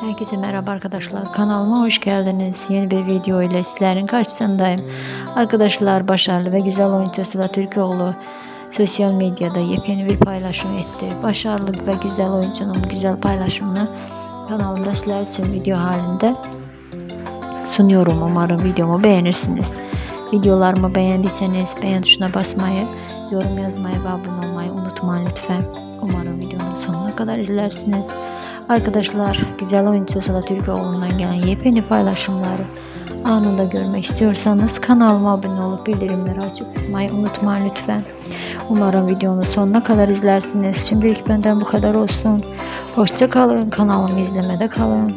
Herkese merhaba arkadaşlar. Kanalıma hoş geldiniz. Yeni bir video ile sizlerin karşısındayım. Arkadaşlar başarılı ve güzel oyuncu Sıla Türkoğlu sosyal medyada yepyeni bir paylaşım etti. Başarılı ve güzel oyuncunun güzel paylaşımını kanalımda sizler için video halinde sunuyorum. Umarım videomu beğenirsiniz. Videolarımı beğendiyseniz beğen tuşuna basmayı, yorum yazmayı ve abone olmayı unutmayın lütfen. Umarım videonun sonuna kadar izlersiniz. Arkadaşlar güzel oyuncu Sıla Türkoğlu'ndan gelen yepyeni paylaşımları anında görmek istiyorsanız kanalıma abone olup bildirimleri açmayı unutmayın lütfen. Umarım videonun sonuna kadar izlersiniz. Şimdilik benden bu kadar olsun. Hoşça kalın. Kanalımı izlemede kalın.